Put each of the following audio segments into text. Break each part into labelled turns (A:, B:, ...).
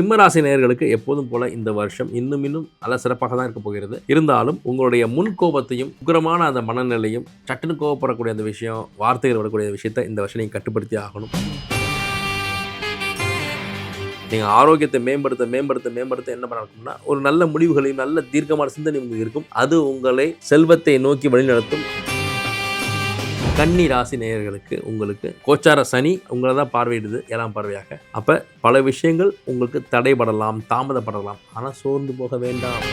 A: சிம்மராசி நேர்களுக்கு எப்போதும் போல இந்த வருஷம் இன்னும் இன்னும் நல்ல சிறப்பாக தான் இருக்க போகிறது. இருந்தாலும் உங்களுடைய முன் கோபத்தையும் உக்கிரமான அந்த மனநிலையும் சட்டுன்னு கோவப்படக்கூடிய அந்த விஷயம் வார்த்தைகள் வரக்கூடிய விஷயத்தை இந்த வருஷம் நீங்கள் கட்டுப்படுத்தி ஆகணும். நீங்கள் ஆரோக்கியத்தை மேம்படுத்த மேம்படுத்த மேம்படுத்த என்ன பண்ணணும்னா ஒரு நல்ல முடிவுகளையும் நல்ல தீர்க்கமான சிந்தனை உங்களுக்கு இருக்கும். அது உங்களை செல்வத்தை நோக்கி வழிநடத்தும். கன்னி ராசி நேயர்களுக்கு உங்களுக்கு கோச்சார சனி உங்களை தான் பார்வையிடுது ஏழாம் பார்வையாக. அப்போ பல விஷயங்கள் உங்களுக்கு தடைபடலாம் தாமதப்படலாம். ஆனால் சோர்ந்து போக வேண்டாம்.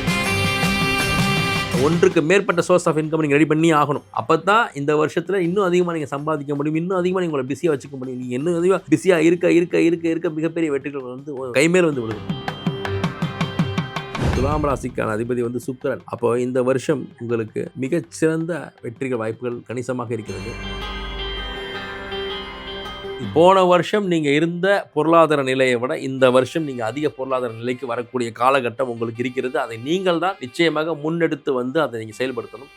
A: ஒன்றுக்கு மேற்பட்ட சோர்ஸ் ஆஃப் இன்கம் நீங்கள் ரெடி பண்ணி ஆகணும். அப்போ தான் இந்த வருஷத்தில் இன்னும் அதிகமாக நீங்கள் சம்பாதிக்க முடியும். இன்னும் அதிகமாக நீங்கள் உங்களை பிஸியாக வச்சுக்க முடியும். நீங்கள் இன்னும் அதிகமாக பிஸியாக இருக்க இருக்க இருக்க இருக்க மிகப்பெரிய வெற்றிகள் வந்து கைமேல் வந்து விடுது துலாம் ராசிக்கான அதிபதி வந்து சுக்கரன். அப்போ இந்த வருஷம் உங்களுக்கு மிகச்சிறந்த வெற்றிகள் வாய்ப்புகள் கணிசமாக இருக்கிறது. போன வருஷம் நீங்கள் இருந்த பொருளாதார நிலையை விட இந்த வருஷம் நீங்கள் அதிக பொருளாதார நிலைக்கு வரக்கூடிய காலகட்டம் உங்களுக்கு இருக்கிறது. அதை நீங்கள் தான் நிச்சயமாக முன்னெடுத்து வந்து அதை நீங்கள் செயல்படுத்தணும்.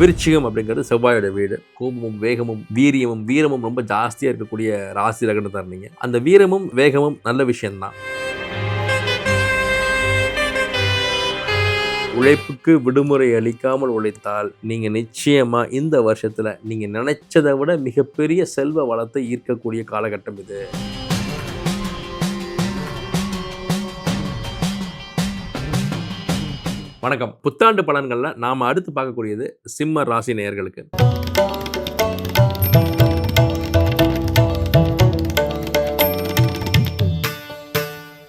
A: விருச்சிகம் அப்படிங்கிறது செவ்வாயோட வீடு. கோபமும் வேகமும் வீரியமும் வீரமும் ரொம்ப ஜாஸ்தியாக இருக்கக்கூடிய ராசி ரகணத்தை இருந்தீங்க. அந்த வீரமும் வேகமும் நல்ல விஷயம்தான். உழைப்புக்கு விடுமுறை அளிக்காமல் உழைத்தால் நீங்கள் நிச்சயமாக இந்த வருஷத்தில் நீங்கள் நினைச்சதை விட மிகப்பெரிய செல்வ வளத்தை ஈர்க்கக்கூடிய காலகட்டம் இது. வணக்கம். புத்தாண்டு பலன்களில் நாம் அடுத்து பார்க்கக்கூடியது சிம்ம ராசி நேயர்களுக்கு.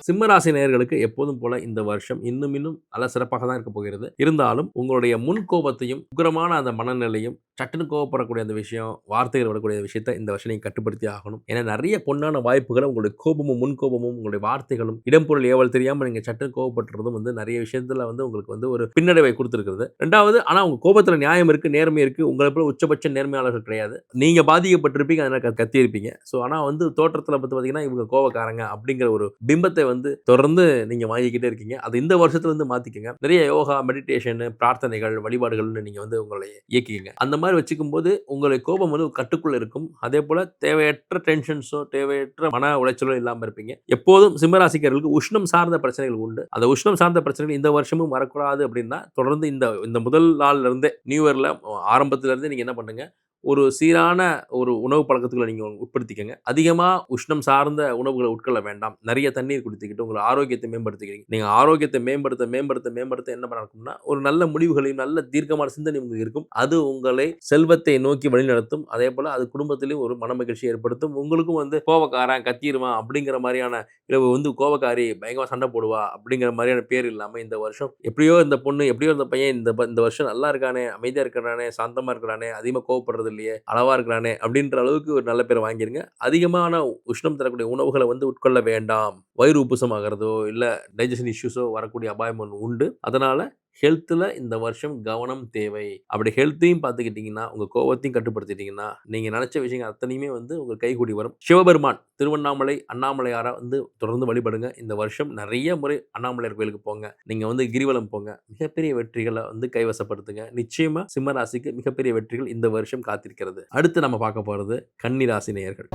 A: சிம்மராசி நேயர்களுக்கு எப்போதும் போல இந்த வருஷம் இன்னும் இன்னும் நல்ல சிறப்பாக தான் இருக்க போகிறது. இருந்தாலும் உங்களுடைய முன் கோபத்தையும் உக்கிரமான அந்த மனநிலையும் சட்டுன்னு கோவப்படக்கூடிய அந்த விஷயம் வார்த்தைகள் வரக்கூடிய விஷயத்த இந்த வருஷம் நீங்கள் கட்டுப்படுத்தி ஆகணும். ஏன்னா நிறைய பொண்ணான வாய்ப்புகளை உங்களுடைய கோபமும் முன் கோபமும் உங்களுடைய வார்த்தைகளும் இடம்பொருள் ஏவல் தெரியாமல் நீங்கள் சட்டுன்னு கோவப்பட்டுறதும் வந்து நிறைய விஷயத்தில் வந்து உங்களுக்கு வந்து ஒரு பின்னடைவை கொடுத்துருக்குது ரெண்டாவது ஆனால் உங்கள் கோபத்தில் நியாயம் இருக்குது நேர்மை இருக்குது உங்களை போல உச்சபட்ச நேர்மையாளர்கள் கிடையாது. நீங்கள் பாதிக்கப்பட்டிருப்பீங்க அதனால் க- கத்தியிருப்பீங்க. ஸோ ஆனால் வந்து தோற்றத்தில் பார்த்து பார்த்தீங்கன்னா இவங்க கோவக்காரங்க அப்படிங்கிற ஒரு பிம்பத்தை வந்து தொடர்ந்து நீங்கள் வாங்கிக்கிட்டே இருக்கீங்க. அது இந்த வருஷத்துல இருந்து மாற்றிக்கங்க நிறைய யோகா மெடிடேஷன் பிரார்த்தனைகள் வழிபாடுகள்னு நீங்கள் வந்து உங்களை இயக்கிக்கங்க. அந்த மாதிரி வச்சுக்கும் போது உங்களுடைய கோபம் வந்து கட்டுக்குள்ளே இருக்கும். அதே போல் தேவையற்ற டென்ஷன்ஸோ தேவையற்ற மன உளைச்சலோ இல்லாமல் இருப்பீங்க. எப்போதும் சிம்மராசிக்காரர்களுக்கு உஷ்ணம் சார்ந்த பிரச்சனைகள் உண்டு. அந்த உஷ்ணம் சார்ந்த பிரச்சனைகள் இந்த வருஷமும் வரக்கூடாது அப்படின்னா தொடர்ந்து இந்த இந்த முதல் நாள்லேருந்தே நியூ இயரில் ஆரம்பத்துலேருந்தே நீங்கள் என்ன பண்ணுங்கள் ஒரு சீரான ஒரு உணவு பழக்கத்துக்களை நீங்கள் உட்படுத்திக்கங்க. அதிகமாக உஷ்ணம் சார்ந்த உணவுகளை உட்கொள்ள வேண்டாம். நிறைய தண்ணீர் குடித்துக்கிட்டு உங்களை ஆரோக்கியத்தை மேம்படுத்திக்கிறீங்க. நீங்கள் ஆரோக்கியத்தை மேம்படுத்த மேம்படுத்த மேம்படுத்த என்ன நடக்கும்னா ஒரு நல்ல முடிவுகளையும் நல்ல தீர்க்கமான சிந்தனை உங்களுக்கு இருக்கும். அது உங்களை செல்வத்தை நோக்கி வழிநடத்தும். அதே போல் அது குடும்பத்திலையும் ஒரு மன மகிழ்ச்சி ஏற்படுத்தும். உங்களுக்கும் வந்து கோவக்காரன் கத்திருவான் அப்படிங்கிற மாதிரியான இரவு வந்து கோவக்காரி பயங்கரமாக சண்டை போடுவா அப்படிங்கிற மாதிரியான பேர் இல்லாமல் இந்த வருஷம் எப்படியோ இந்த பொண்ணு எப்படியோ இந்த பையன் இந்த இந்த வருஷம் நல்லா இருக்கானே அமைதியாக இருக்கிறானே சாந்தமாக இருக்கிறானே அதிகமாக கோவப்படுறது இல்லையே அளவாக இருக்கிறானே அப்படின்ற அளவுக்கு ஒரு நல்ல பேரை வாங்கிருங்க. அதிகமான உஷ்ணம் தரக்கூடிய உணவுகளை வந்து உட்கொள்ள வேண்டாம். வயிறு உப்புசமாகிறதோ இல்லை டைஜஷன் இஷ்யூஸோ வரக்கூடிய அபாயம் ஒன்று உண்டு. அதனால் ஹெல்த்தில் இந்த வருஷம் கவனம் தேவை. அப்படி ஹெல்த்தையும் பார்த்துக்கிட்டிங்கன்னா உங்கள் கோவத்தையும் கட்டுப்படுத்திட்டீங்கன்னா நீங்கள் நினச்ச விஷயங்கள் அத்தனையுமே வந்து உங்கள் கைகூடி வரும். சிவபெருமான் திருவண்ணாமலை அண்ணாமலையாரை வந்து தொடர்ந்து வழிபடுங்க. இந்த வருஷம் நிறைய முறை அண்ணாமலையார் கோயிலுக்கு போங்க. நீங்கள் வந்து கிரிவலம் போங்க. மிகப்பெரிய வெற்றிகளை வந்து கைவசப்படுத்துங்க. நிச்சயமாக சிம்மராசிக்கு மிகப்பெரிய வெற்றிகள் இந்த வருஷம் காத்திருக்கிறது. அடுத்து நம்ம பார்க்க போகிறது கன்னி ராசி நேயர்கள்.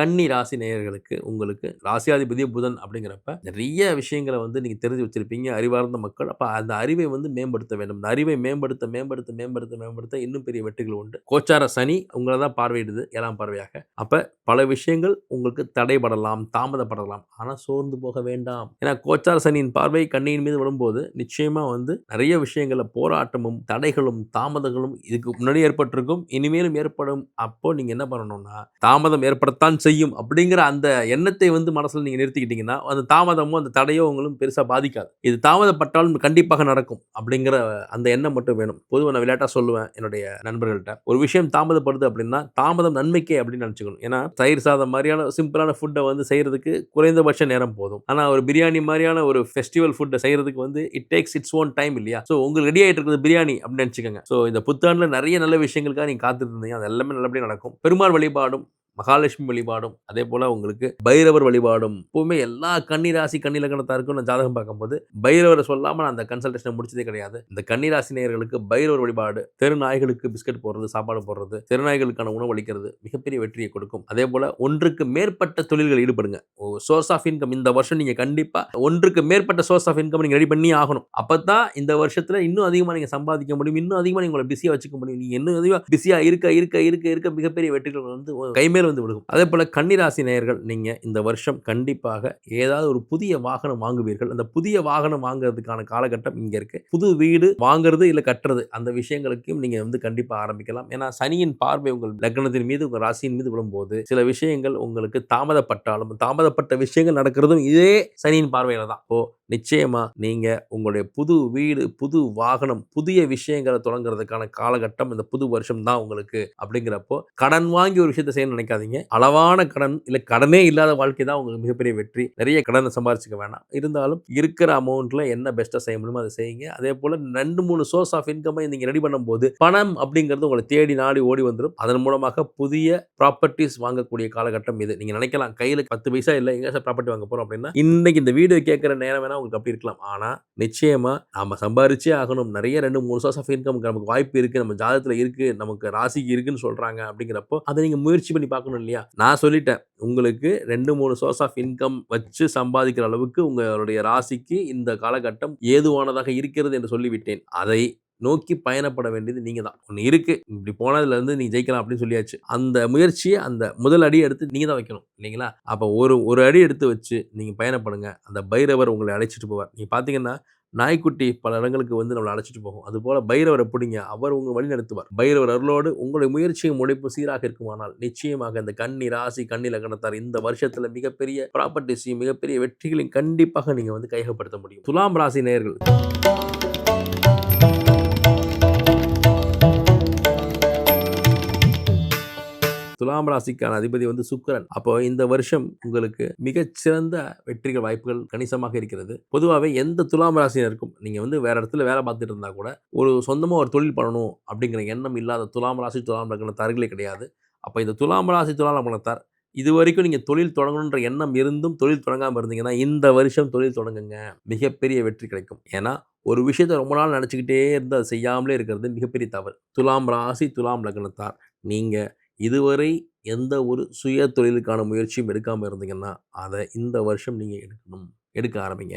A: கன்னி ராசி நேயர்களுக்கு உங்களுக்கு ராசியாதிபதி புதன் அப்படிங்கிறப்ப நிறைய விஷயங்களை வந்து நீங்கள் தெரிஞ்சு வச்சிருப்பீங்க அறிவார்ந்த மக்கள். அப்போ அந்த அறிவை வந்து மேம்படுத்த வேண்டும். அந்த அறிவை மேம்படுத்த மேம்படுத்த மேம்படுத்த மேம்படுத்த இன்னும் பெரிய வெற்றிகள் உண்டு. கோச்சார சனி உங்களை தான் பார்வையிடுது ஏழாம் பார்வையாக. அப்போ பல விஷயங்கள் உங்களுக்கு தடைபடலாம் தாமதப்படலாம். ஆனால் சோர்ந்து போக வேண்டாம். ஏன்னா கோச்சார சனியின் பார்வை கண்ணியின் மீது விடும்போது நிச்சயமாக வந்து நிறைய விஷயங்கள போராட்டமும் தடைகளும் தாமதங்களும் இதுக்கு முன்னாடி ஏற்பட்டிருக்கும் இனிமேலும் ஏற்படும். அப்போ நீங்கள் என்ன பண்ணணும்னா தாமதம் ஏற்படத்தான் செய்யும் அப்படிங்கிற அந்த எண்ணத்தை வந்து மனசில் நீங்கள் நிறுத்திக்கிட்டீங்கன்னா அந்த தாமதமோ அந்த தடையோ உங்களும் பெருசாக பாதிக்காது. இது தாமதப்பட்டாலும் கண்டிப்பாக நடக்கும் அப்படிங்கிற அந்த எண்ணம் மட்டும் வேணும். பொதுவாக நான் விளையாட்டாக சொல்லுவேன் என்னுடைய நண்பர்கள்ட்ட. ஒரு விஷயம் தாமதப்படுது அப்படின்னா தாமதம் நன்மைக்கே அப்படின்னு நினச்சிக்கணும். ஏன்னா தயிர் சாதம் மாதிரியான சிம்பிளான ஃபுட்டை வந்து செய்கிறதுக்கு குறைந்தபட்ச நேரம் போதும். ஆனால் ஒரு பிரியாணி மாதிரியான ஒரு ஃபெஸ்டிவல் ஃபுட்டை செய்கிறதுக்கு வந்து it takes its own time இல்லையா? ஸோ உங்களுக்கு ரெடி ஆகிட்டு இருக்கிறது பிரியாணி அப்படின்னு நினச்சிக்கோங்க. ஸோ இந்த புத்தாண்டில் நிறைய நல்ல விஷயங்களுக்காக நீங்கள் காத்துட்டு இருந்தீங்க. அது எல்லாமே நல்லபடியாக நடக்கும். பெருமாள் வழிபாடும் மகாலட்சுமி வழிபாடும் அதே போல் உங்களுக்கு பைரவர் வழிபாடும் எப்பவுமே எல்லா கன்னிராசி கன்னிலக்கணத்தாருக்கும் நான் ஜாதகம் பார்க்கும்போது. பைரவரை சொல்லாமல் நான் அந்த கன்சல்டேஷனை முடிச்சதே கிடையாது. இந்த கன்னிராசி நேயர்களுக்கு பைரவர் வழிபாடு தெருநாய்களுக்கு பிஸ்கட் போடுறது சாப்பாடு போடுறது தெருநாய்களுக்கான உணவு அளிக்கிறது மிகப்பெரிய வெற்றியை கொடுக்கும். அதே போல் ஒன்றுக்கு மேற்பட்ட தொழில்கள் ஈடுபடுங்க. சோர்ஸ் ஆஃப் இன்கம் இந்த வருஷம் நீங்கள் கண்டிப்பாக ஒன்றுக்கு மேற்பட்ட சோர்ஸ் ஆஃப் இன்கம் நீங்கள் ரெடி பண்ணி ஆகணும். அப்போ தான் இந்த வருஷத்தில் இன்னும் அதிகமாக நீங்கள் சம்பாதிக்க முடியும். இன்னும் அதிகமாக நீங்கள் உங்களை பிஸியாக வச்சுக்க முடியும். நீங்கள் இன்னும் அதிகமாக பிஸியாக இருக்க இருக்க இருக்க இருக்க மிகப்பெரிய வெற்றிகள் வந்து கைமேல் வந்து விழுகும் அதே போல் கன்னிராசி நேயர்கள் நீங்கள் இந்த வருஷம் கண்டிப்பாக ஏதாவது ஒரு புதிய வாகனம் வாங்குவீர்கள். அந்த புதிய வாகனம் வாங்குறதுக்கான காலகட்டம் இங்கே இருக்கு. புது வீடு வாங்குறது இல்லை கட்டுறது அந்த விஷயங்களுக்கும் நீங்கள் வந்து கண்டிப்பாக ஆரம்பிக்கலாம். ஏன்னா சனியின் பார்வை உங்கள் லக்னத்தின் மீது உங்கள் ராசியின் மீது விழும்போது சில விஷயங்கள் உங்களுக்கு தாமதப்பட்டாலும் தாமதப்பட்ட விஷயங்கள் நடக்கிறதும் இதே சனியின் பார்வையில் தான் ஓ நிச்சயமாக நீங்கள் உங்களுடைய புது வீடு புது வாகனம் புதிய விஷயங்களை தொடங்குறதுக்கான காலகட்டம் இந்த புது வருஷம் தான் உங்களுக்கு அப்படிங்கிறப்போ கடன் வாங்கி ஒரு விஷயத்தை செய்ய நினைக்காதீங்க. அளவான கடன் இல்லை கடனே இல்லாத வாழ்க்கை தான் உங்களுக்கு மிகப்பெரிய வெற்றி. நிறைய கடனை சம்பாரிச்சிக்க வேணாம். இருந்தாலும் இருக்கிற அமௌண்ட்டில் என்ன பெஸ்ட்டாக செய்ய முடியுமோ அதை செய்யுங்க. அதே போல் ரெண்டு மூணு சோர்ஸ் ஆஃப் இன்கம்மை நீங்கள் ரெடி பண்ணும்போது பணம் அப்படிங்கிறது உங்களை தேடி நாடி ஓடி வந்துடும் அதன் மூலமாக புதிய ப்ராப்பர்ட்டிஸ் வாங்கக்கூடிய காலகட்டம் இது. நீங்கள் நினைக்கலாம் கையில் பத்து பைசா இல்லை எங்க ப்ராப்பர்ட்டி வாங்க போகிறோம் அப்படின்னா இன்னைக்கு இந்த வீடியோ கேட்குற நேரம் வேணால் உங்களுக்கு அப்படி இருக்கலாம். ஆனால் நிச்சயமா நம்ம சம்பாரிச்சே ஆகணும். நிறைய ரெண்டு மூணு சோர்ஸ் ஆஃப் இன்கம் நமக்கு வாய்ப்பு இருக்கு. நம்ம ஜாதகத்தில் இருக்கு. நமக்கு ராசிக்கு இருக்குன்னு சொல்றாங்க அப்படிங்கிறப்போ அதை நீங்கள் முயற்சி பண்ணி பார்க்கணும் இல்லையா? நான் சொல்லிட்டேன். உங்களுக்கு ரெண்டு மூணு சோர்ஸ் ஆஃப் இன்கம் வச்சு சம்பாதிக்கிற அளவுக்கு உங்களுடைய ராசிக்கு இந்த காலகட்டம் ஏதுவானதாக இருக்கிறது என்று சொல்லிவிட்டேன். அதை நோக்கி பயணப்பட வேண்டியது நீங்கள் தான் ஒன்று இருக்குது இப்படி போனதுலேருந்து நீ ஜெயிக்கலாம் அப்படின்னு சொல்லியாச்சு. அந்த முயற்சியை அந்த முதல் அடி எடுத்து நீங்கள் தான் வைக்கணும் இல்லைங்களா? அப்போ ஒரு ஒரு அடி எடுத்து வச்சு நீங்கள் பயணப்படுங்க. அந்த பைரவர் உங்களை அழைச்சிட்டு போவார். நீங்கள் பார்த்தீங்கன்னா நாய்க்குட்டி பல இடங்களுக்கு வந்து நம்மளை அழைச்சிட்டு போகும். அதுபோல் பைரவரை பிடிங்க அவர் உங்களை வழி நடத்துவார். பைரவர் அருளோடு உங்களுடைய முயற்சியும் உழைப்பு சீராக இருக்குமானால் நிச்சயமாக இந்த கன்னி ராசி கன்னி லக்னத்தார் இந்த வருஷத்தில் மிகப்பெரிய ப்ராப்பர்ட்டிஸையும் மிகப்பெரிய வெற்றிகளையும் கண்டிப்பாக நீங்கள் வந்து கையகப்படுத்த முடியும். துலாம் ராசி நேர்கள் துலாம் ராசிக்கான அதிபதி வந்து சுக்கரன். அப்போ இந்த வருஷம் உங்களுக்கு மிகச்சிறந்த வெற்றிகள் வாய்ப்புகள் கணிசமாக இருக்கிறது. பொதுவாகவே எந்த துலாம் ராசினருக்கும் நீங்கள் வந்து வேற இடத்துல வேலை பார்த்துட்டு இருந்தால் கூட ஒரு சொந்தமாக ஒரு தொழில் பண்ணணும் அப்படிங்கிற எண்ணம் இல்லாத துலாம் ராசி துலாம் லக்னத்தார்களே கிடையாது. அப்போ இந்த துலாம் ராசி துலாம் லக்னத்தார் இது வரைக்கும் நீங்கள் தொழில் தொடங்கணுன்ற எண்ணம் இருந்தும் தொழில் தொடங்காமல் இருந்தீங்கன்னா இந்த வருஷம் தொழில் தொடங்குங்க. மிகப்பெரிய வெற்றி கிடைக்கும். ஏன்னா ஒரு விஷயத்தை ரொம்ப நாள் நினச்சிக்கிட்டே இருந்து அதை செய்யாமலே இருக்கிறது மிகப்பெரிய தவறு. துலாம் ராசி துலாம் லக்னத்தார் நீங்கள் இதுவரை எந்த ஒரு சுய தொழிலுக்கான முயற்சியும் எடுக்காமல் இருந்தீங்கன்னா அதை இந்த வருஷம் நீங்கள் எடுக்கணும் எடுக்க ஆரம்பிங்க.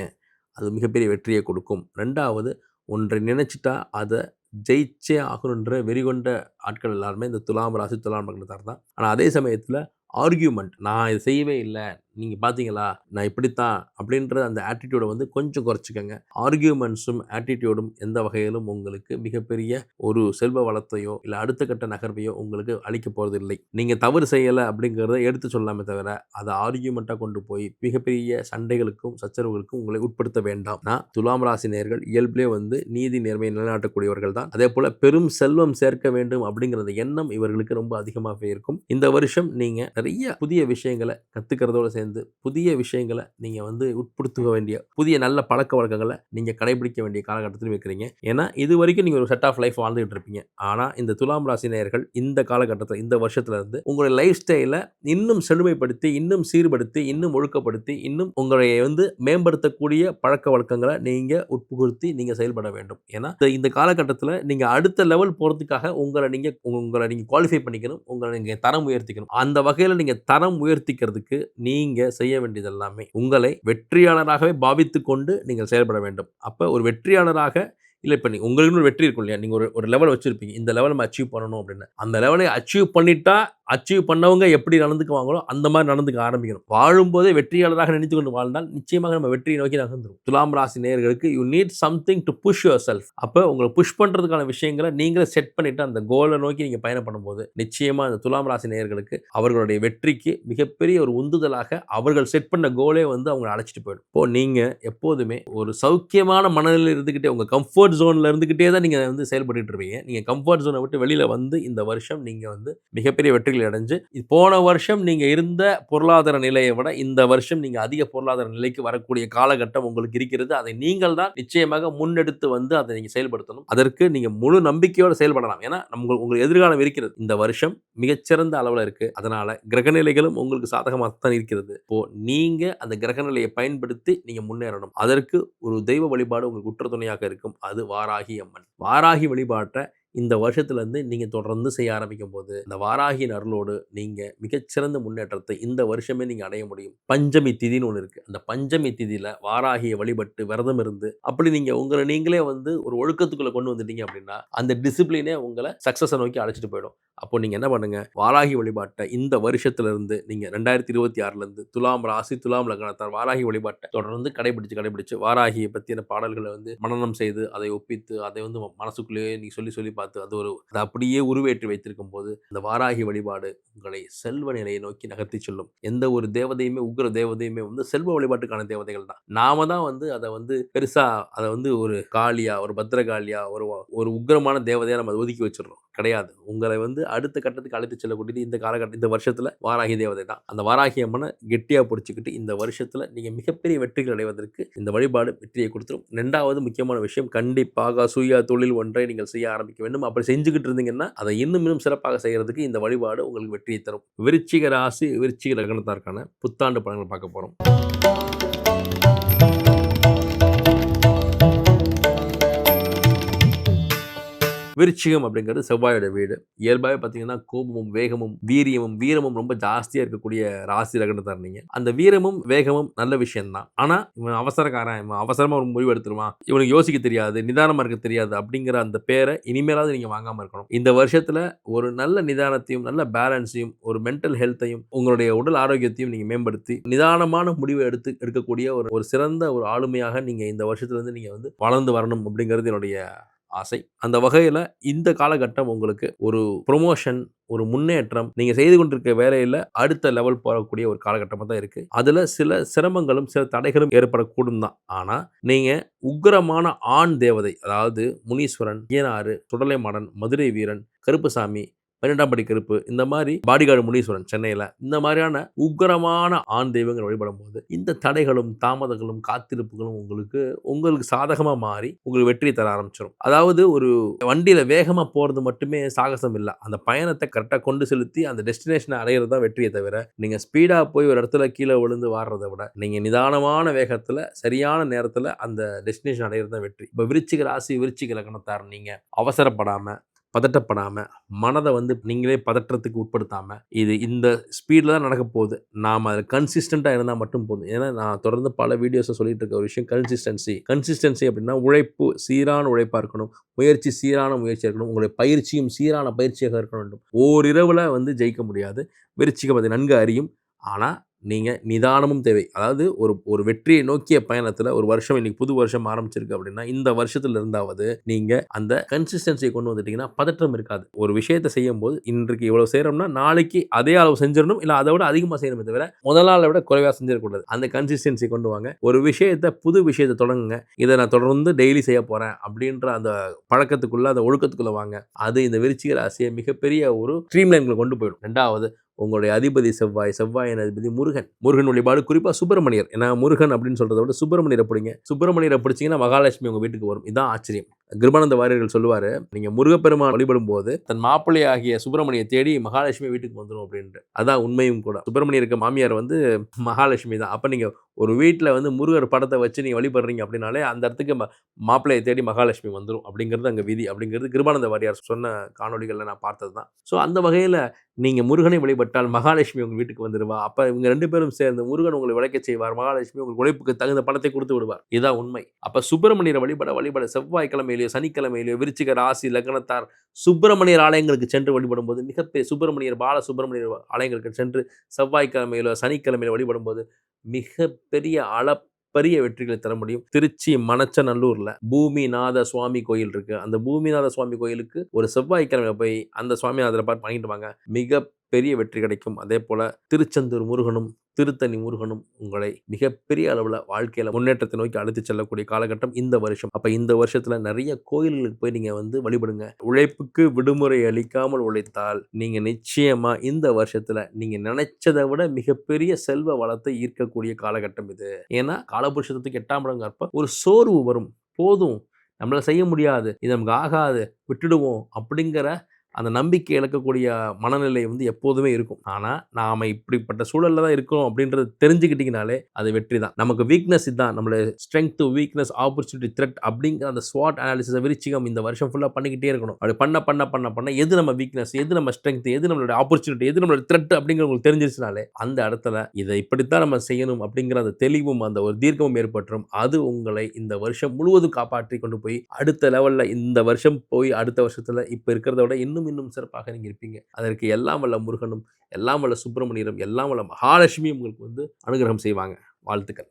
A: அது மிகப்பெரிய வெற்றியை கொடுக்கும். ரெண்டாவது ஒன்றை நினச்சிட்டா அதை ஜெயிச்சே ஆகணுன்ற வெறிகொண்ட ஆட்கள் எல்லாருமே இந்த துலாம் ராசி துலாம் மக்கள் தான். ஆனால் அதே சமயத்தில் ஆர்கியூமெண்ட் நான் இதை செய்யவே இல்லை நீங்கள் பார்த்தீங்களா நான் இப்படித்தான் அப்படின்ற அந்த ஆட்டிடியூடை வந்து கொஞ்சம் குறைச்சிக்கோங்க. ஆர்கியூமெண்ட்ஸும் ஆட்டிடியூடும் எந்த வகையிலும் உங்களுக்கு மிகப்பெரிய ஒரு செல்வ வளத்தையோ இல்லை அடுத்த கட்ட நகர்வையோ உங்களுக்கு அளிக்க போகிறது இல்லை நீங்கள் தவறு செய்யலை அப்படிங்கிறத எடுத்து சொல்லாமே தவிர அதை ஆர்கியூமெண்ட்டாக கொண்டு போய் மிகப்பெரிய சண்டைகளுக்கும் சச்சரவுகளுக்கும் உங்களை உட்படுத்த வேண்டாம். நான் துலாம் ராசி நேர்கள் இயல்பிலே வந்து நீதி நேர்மையை நிலைநாட்டக்கூடியவர்கள் தான். அதே போல் பெரும் செல்வம் சேர்க்க வேண்டும் அப்படிங்கிற அந்த எண்ணம் இவர்களுக்கு ரொம்ப அதிகமாகவே இருக்கும். இந்த வருஷம் நீங்கள் நிறைய புதிய விஷயங்களை கற்றுக்கிறதோடு சேர்ந்து புதிய விஷயங்களை நீங்கள் வந்து உட்படுத்த வேண்டிய புதிய நல்ல பழக்க வழக்கங்களை நீங்கள் கடைபிடிக்க வேண்டிய காலகட்டத்தில் இருக்கிறீங்க. ஏன்னா இது வரைக்கும் நீங்கள் ஒரு செட் ஆஃப் லைஃப் வாழ்ந்துகிட்டு இருப்பீங்க. ஆனால் இந்த துலாம் ராசி நேயர்கள் இந்த காலகட்டத்தில் இந்த வருஷத்துல இருந்து உங்களுடைய லைஃப் ஸ்டைலை இன்னும் செழுமைப்படுத்தி இன்னும் சீர்படுத்தி இன்னும் ஒழுக்கப்படுத்தி இன்னும் உங்களுடைய வந்து மேம்படுத்தக்கூடிய பழக்க வழக்கங்களை நீங்கள் உட்புகுத்தி நீங்கள் செயல்பட வேண்டும். ஏன்னா இந்த காலகட்டத்தில் நீங்கள் அடுத்த லெவல் போகிறதுக்காக உங்களை நீங்கள் உங்களை நீங்கள் குவாலிஃபை பண்ணிக்கணும் உங்களை நீங்கள் தரம் உயர்த்திக்கணும். அந்த வகையில் நீங்கள் தரம் உயர்த்திக்கிறதுக்கு நீங்கள் செய்ய வேண்டியது எல்லாமே உங்களை வெற்றியாளராகவே பாவித்து கொண்டு நீங்கள் செயல்பட வேண்டும். அப்போ ஒரு வெற்றியாளராக இல்லை இப்போ நீங்கள் உங்களுக்கு ஒரு வெற்றி இருக்கும் இல்லையா? நீங்கள் ஒரு ஒரு லெவல் வச்சுருப்பீங்க. இந்த லெவல் நம்ம அச்சீவ் பண்ணணும் அப்படின்னு. அந்த லெவலை அச்சீவ் பண்ணிட்டா அச்சீவ் பண்ணவங்க எப்படி நடந்துக்குவாங்களோ அந்த மாதிரி நடந்துக்க ஆரம்பிக்கணும். வாழும்போதே வெற்றியாளராக நினைத்து கொண்டு வாழ்ந்தால் நிச்சயமாக நம்ம வெற்றியை நோக்கி நகர்ந்துடும் துலாம் ராசி நேர்களுக்கு you need something to push yourself அப்போ உங்களை புஷ் பண்ணுறதுக்கான விஷயங்களை நீங்களே செட் பண்ணிவிட்டு அந்த கோலை நோக்கி நீங்கள் பயணம் பண்ணும்போது நிச்சயமாக அந்த துலாம் ராசி நேர்களுக்கு அவர்களுடைய வெற்றிக்கு மிகப்பெரிய ஒரு உந்துதலாக அவர்கள் செட் பண்ண கோலே வந்து அவங்களை அழைச்சிட்டு போயிடும். இப்போ நீங்கள் எப்போதுமே ஒரு சௌக்கியமான மனநிலையில் இருந்துக்கிட்டே உங்கள் கம்ஃபர்ட் கம்ஃபர்ட் ஜோனில் இருந்துக்கிட்டே தான் நீங்கள் வந்து செயல்பட்டு இருப்பீங்க. நீங்கள் கம்ஃபர்ட் ஜோனை விட்டு வெளியில் வந்து இந்த வருஷம் நீங்கள் வந்து மிகப்பெரிய வெற்றிகள் அடைஞ்சு இது போன வருஷம் நீங்கள் இருந்த பொருளாதார நிலையை விட இந்த வருஷம் நீங்கள் அதிக பொருளாதார நிலைக்கு வரக்கூடிய காலகட்டம் உங்களுக்கு இருக்கிறது. அதை நீங்கள் தான் நிச்சயமாக முன்னெடுத்து வந்து அதை நீங்கள் செயல்படுத்தணும். அதற்கு நீங்கள் முழு நம்பிக்கையோடு செயல்படலாம். ஏன்னா நம்ம உங்களுக்கு எதிர்காலம் இருக்கிறது. இந்த வருஷம் மிகச்சிறந்த அளவில் இருக்குது அதனால் கிரகநிலைகளும் உங்களுக்கு சாதகமாக தான் இருக்கிறது. இப்போது நீங்கள் அந்த கிரகநிலையை பயன்படுத்தி நீங்கள் முன்னேறணும். அதற்கு ஒரு தெய்வ வழிபாடு உங்களுக்கு குற்றத்துணையாக இருக்கும். அது வாராகி அம்மன். வாராகி வழிபாட்டை இந்த வருஷத்துலேருந்து நீங்கள் தொடர்ந்து செய்ய ஆரம்பிக்கும் போது இந்த வாராகியின் அருளோடு நீங்கள் மிகச்சிறந்த முன்னேற்றத்தை இந்த வருஷமே நீங்கள் அடைய முடியும். பஞ்சமி திதின்னு ஒன்று இருக்குது அந்த பஞ்சமி திதியில் வாராகியை வழிபட்டு விரதம் இருந்து அப்படி நீங்கள் உங்களை நீங்களே வந்து ஒரு ஒழுக்கத்துக்குள்ளே கொண்டு வந்துட்டீங்க அப்படின்னா அந்த டிசிப்ளினே உங்களை சக்ஸஸை நோக்கி அழைச்சிட்டு போயிடும். அப்போ நீங்கள் என்ன பண்ணுங்கள் வாராகி வழிபாட்டை இந்த வருஷத்துலேருந்து நீங்கள் ரெண்டாயிரத்தி இருபத்தி ஆறுலேருந்து துலாம் ராசி துலாம் லக்னத்தார் வாராகி வழிபாட்டை தொடர்ந்து கடைபிடிச்சு கடைபிடிச்சு வாராகியை பற்றின பாடல்களை வந்து மனநம் செய்து அதை ஒப்பித்து அதை வந்து மனசுக்குள்ளேயே நீங்கள் சொல்லி சொல்லி பார்த்து அது ஒரு அதை அப்படியே உருவேற்றி வைத்திருக்கும் போது இந்த வாராகி வழிபாடு உங்களை செல்வ நிலையை நோக்கி நகர்த்தி செல்லும். எந்த ஒரு தேவதையுமே உக்ர தேவதையுமே வந்து செல்வ வழிபாட்டுக்கான தேவதைகள் தான். நாம தான் வந்து அதை வந்து பெருசா அதை வந்து ஒரு காளியா ஒரு பத்திரகாளியா ஒரு ஒரு உக்ரமான தேவதையாக நம்ம ஒதுக்கி வச்சிடறோம். கிடையாது. உங்களை வந்து அடுத்த கட்டத்துக்கு அழைத்து செல்லக்கூடியது இந்த காலகட்டம் இந்த வருஷத்தில் வாராகி தேவதை தான். அந்த வாராகி அம்மனை கெட்டியாக பிடிச்சிக்கிட்டு இந்த வருஷத்தில் நீங்கள் மிகப்பெரிய வெற்றிகள் அடைவதற்கு இந்த வழிபாடு வெற்றியை கொடுத்துரும். ரெண்டாவது முக்கியமான விஷயம் கண்டிப்பாக சுய தொழில் ஒன்றை நீங்கள் செய்ய ஆரம்பிக்க வேண்டும். அப்படி செஞ்சுக்கிட்டு இருந்தீங்கன்னா அதை இன்னும் இன்னும் சிறப்பாக செய்கிறதுக்கு இந்த வழிபாடு உங்களுக்கு வெற்றியை தரும். விருச்சிக ராசி விருச்சிக லக்னத்தாருக்கான புத்தாண்டு படங்கள் பார்க்க போகிறோம் விருச்சிகம் அப்படிங்கிறது செவ்வாயோட வீடு. இயல்பாகவே பார்த்தீங்கன்னா கோபமும் வேகமும் வீரியமும் வீரமும் ரொம்ப ஜாஸ்தியாக இருக்கக்கூடிய ராசி லக்னத்தார் நீங்கள் அந்த வீரமும் வேகமும் நல்ல விஷயம்தான். ஆனால் இவன் அவசரக்காரன் இவன் அவசரமாக ஒரு முடிவு எடுத்துருவான். இவனுக்கு யோசிக்க தெரியாது நிதானமாக இருக்க தெரியாது அப்படிங்கிற அந்த பேரை இனிமேலாவது நீங்கள் வாங்காமல் இருக்கணும். இந்த வருஷத்தில் ஒரு நல்ல நிதானத்தையும் நல்ல பேலன்ஸையும் ஒரு மென்டல் ஹெல்த்தையும் உங்களுடைய உடல் ஆரோக்கியத்தையும் நீங்கள் மேம்படுத்தி நிதானமான முடிவை எடுத்து எடுக்கக்கூடிய ஒரு ஒரு சிறந்த ஒரு ஆளுமையாக நீங்கள் இந்த வருஷத்துலேருந்து நீங்கள் வந்து வளர்ந்து வரணும் அப்படிங்கிறது என்னுடைய ஆசை. அந்த வகையில் இந்த காலகட்டம் உங்களுக்கு ஒரு ப்ரொமோஷன் ஒரு முன்னேற்றம் நீங்கள் செய்து கொண்டிருக்க வேலையில் அடுத்த லெவல் போகக்கூடிய ஒரு காலகட்டமாக தான் இருக்குது அதில் சில சிரமங்களும் சில தடைகளும் ஏற்படக்கூடும் தான். ஆனால் நீங்கள் உக்கிரமான ஆண் தேவதை அதாவது முனீஸ்வரன் ஏனாறு சுடலைமாடன் மதுரை வீரன் கருப்புசாமி பன்னெண்டாம் படி கருப்பு இந்த மாதிரி பாடிகார்டு முனீஸ்வரன் சென்னையில். இந்த மாதிரியான உக்கரமான ஆண் தெய்வங்கள் வழிபடும் போது இந்த தடைகளும் தாமதங்களும் காத்திருப்புகளும் உங்களுக்கு உங்களுக்கு சாதகமாக மாறி உங்களுக்கு வெற்றி தர ஆரம்பிச்சிடும் அதாவது ஒரு வண்டியில் வேகமாக போகிறது மட்டுமே சாகசம் இல்லை. அந்த பயணத்தை கரெக்டாக கொண்டு செலுத்தி அந்த டெஸ்டினேஷனை அடையிறது தான் வெற்றியை தவிர நீங்கள் ஸ்பீடாக போய் ஒரு இடத்துல கீழே விழுந்து வாடுறதை விட நீங்கள் நிதானமான வேகத்தில் சரியான நேரத்தில் அந்த டெஸ்டினேஷன் அடையிறது தான் வெற்றி. இப்போ விருச்சிக ராசி விருச்சிக லக்னத்தார் நீங்கள் அவசரப்படாமல் பதட்டப்படாமல் மனதை வந்து நீங்களே பதற்றத்துக்கு உட்படுத்தாமல் இது இந்த ஸ்பீடில் தான் நடக்க போகுது. நாம் அதில் கன்சிஸ்டண்ட்டாக இருந்தால் மட்டும் போதும். ஏன்னா நான் தொடர்ந்து பல வீடியோஸை சொல்லிட்டு இருக்க ஒரு விஷயம் கன்சிஸ்டன்சி கன்சிஸ்டன்சி அப்படின்னா உழைப்பு சீரான உழைப்பாக இருக்கணும். முயற்சி சீரான முயற்சியாக இருக்கணும். உங்களுடைய பயிற்சியும் சீரான பயிற்சியாக இருக்க வேண்டும் ஓரிரவில் வந்து ஜெயிக்க முடியாது. விருச்சிகம் பற்றி நன்கு அறியும். ஆனால் நீங்கள் நிதானமும் தேவை. அதாவது ஒரு ஒரு வெற்றியை நோக்கிய பயணத்தில் ஒரு வருஷம் இன்னைக்கு புது வருஷம் ஆரம்பிச்சிருக்கு அப்படின்னா இந்த வருஷத்துல இருந்தாவது நீங்கள் அந்த கன்சிஸ்டன்சியை கொண்டு வந்துட்டீங்கன்னா பதற்றம் இருக்காது. ஒரு விஷயத்தை செய்யும் போது இன்றைக்கு இவ்வளோ செய்கிறோம்னா நாளைக்கு அதே அளவு செஞ்சிடணும் இல்லை அதை விட அதிகமாக செய்யணுமே தவிர முதல் நாளை விட குறைவாக செஞ்சிடக்கூடாது. அந்த கன்சிஸ்டன்சி கொண்டு வாங்க. ஒரு விஷயத்தை புது விஷயத்தை தொடங்குங்க. இதை நான் தொடர்ந்து டெய்லி செய்ய போகிறேன் அப்படின்ற அந்த பழக்கத்துக்குள்ளே அந்த ஒழுக்கத்துக்குள்ளே வாங்க. அது இந்த விருச்சிக ராசியை மிகப்பெரிய ஒரு ஸ்ட்ரீம் லைன்களை கொண்டு போயிடும். ரெண்டாவது உங்களுடைய அதிபதி செவ்வாய் செவ்வாயின் அதிபதி முருகன். முருகன் வழிபாடு குறிப்பாக சுப்பிரமணியர். ஏன்னா முருகன் அப்படின்னு சொல்கிறத விட சுப்பிரமணியரை பிடிங்க. சுப்பிரமணியரை பிடிச்சிங்கன்னா மகாலட்சுமி உங்கள் வீட்டுக்கு வரும். இதான் ஆச்சரியம். கிருபானந்த வாரியர்கள் சொல்லுவார் நீங்கள் முருகப்பெருமான் வழிபடும் போது தன் மாப்பிள்ளை ஆகிய சுப்பிரமணியை தேடி மகாலட்சுமி வீட்டுக்கு வந்துடும் அப்படின்ட்டு. அதான் உண்மையும் கூட. சுப்பிரமணியருக்கு மாமியார் வந்து மகாலட்சுமி தான். அப்போ நீங்கள் ஒரு வீட்டில் வந்து முருகர் படத்தை வச்சு நீங்கள் வழிபடுறீங்க அப்படின்னாலே அந்த இடத்துக்கு மாப்பிள்ளையை தேடி மகாலட்சுமி வந்துடும் அப்படிங்கிறது அங்கே விதி அப்படிங்கிறது கிருபானந்த வாரியார் சொன்ன காணொலிகளில் நான் பார்த்தது தான். ஸோ அந்த வகையில் நீங்கள் முருகனை வழிபட்டால் மகாலட்சுமி உங்கள் வீட்டுக்கு வந்துடுவா அப்போ இவங்க ரெண்டு பேரும் சேர்ந்து முருகன் உங்களை விளைக்க செய்வார் மகாலட்சுமி உங்களுக்கு உழைப்புக்கு தகுந்த பணத்தை கொடுத்து விடுவார். இதுதான் உண்மை. அப்போ சுப்பிரமணியரை வழிபட வழிபட செவ்வாய்க்கிழமை செவ்வாய்க்கிழமையிலேயோ சனிக்கிழமையிலேயோ விருச்சிக ராசி லக்னத்தார் சுப்பிரமணியர் ஆலயங்களுக்கு சென்று வழிபடும் போது மிகப்பெரிய சுப்பிரமணியர் பால சுப்பிரமணியர் ஆலயங்களுக்கு சென்று செவ்வாய்க்கிழமையிலோ சனிக்கிழமையிலோ வழிபடும் போது மிகப்பெரிய அளப்பரிய வெற்றிகளை தர முடியும். திருச்சி மணச்சநல்லூரில் பூமிநாத சுவாமி கோயில் இருக்குது அந்த பூமிநாத சுவாமி கோயிலுக்கு ஒரு செவ்வாய்க்கிழமையில் போய் அந்த சுவாமிநாதரை பார்த்து வாங்கிட்டு வாங்க. மிக பெரிய வெற்றி கிடைக்கும். அதே போல் திருச்செந்தூர் முருகனும் திருத்தணி முருகனும் உங்களை மிகப்பெரிய அளவில் வாழ்க்கையில் முன்னேற்றத்தை நோக்கி அழைத்து செல்லக்கூடிய காலகட்டம் இந்த வருஷம். அப்போ இந்த வருஷத்தில் நிறைய கோயில்களுக்கு போய் நீங்கள் வந்து வழிபடுங்க. உழைப்புக்கு விடுமுறை அளிக்காமல் உழைத்தால் நீங்கள் நிச்சயமாக இந்த வருஷத்தில் நீங்கள் நினைச்சதை விட மிகப்பெரிய செல்வ வளத்தை ஈர்க்கக்கூடிய காலகட்டம் இது. ஏன்னா காலபுருஷத்துக்கு எட்டாம் இடங்கிறப்ப ஒரு சோர்வு வரும். போதும். நம்மளால் செய்ய முடியாது. இது நமக்கு ஆகாது. விட்டுடுவோம் அப்படிங்கிற அந்த நம்பிக்கை இழக்கக்கூடிய மனநிலை வந்து எப்போதுமே இருக்கும். ஆனால் நாம் இப்படிப்பட்ட சூழலில் தான் இருக்கோம் அப்படின்றத தெரிஞ்சுக்கிட்டிங்கனாலே அது வெற்றி தான். நமக்கு வீக்னஸ் இதுதான் நம்மளோட ஸ்ட்ரென்த் வீக்னஸ் ஆப்பர்ச்சுனிட்டி த்ரெட் அப்படிங்கிற அந்த ஸ்வாட் அனாலிசிஸை விரிச்சிகம் இந்த வருஷம் ஃபுல்லாக பண்ணிக்கிட்டே இருக்கணும். அப்படி பண்ண பண்ண பண்ண பண்ண எது நம்ம வீக்னஸ் எது நம்ம ஸ்ட்ரென்த் எது நம்மளோட ஆப்பர்ச்சுனிட்டி எது நம்மளோட த்ரெட் அப்படிங்கிற உங்களுக்கு தெரிஞ்சிருச்சுனாலே அந்த இடத்துல இதை இப்படித்தான் நம்ம செய்யணும் அப்படிங்கிற அந்த தெளிவும் அந்த ஒரு தீர்க்கமும் ஏற்பட்டுரும். அது உங்களை இந்த வருஷம் முழுவதும் காப்பாற்றி கொண்டு போய் அடுத்த லெவலில் இந்த வருஷம் போய் அடுத்த வருஷத்தில் இப்போ இருக்கிறத விட இன்னும் இன்னும் இன்னும் சிறப்பாக நீங்கள் இருப்பீங்க அதற்கு எல்லாம் வல்ல முருகனும் எல்லாம் வல்ல சுப்பிரமணியரும் எல்லாம் வல்ல மகாலட்சுமியும் உங்களுக்கு வந்து அனுகிரகம் செய்வாங்க. வாழ்த்துக்கள்.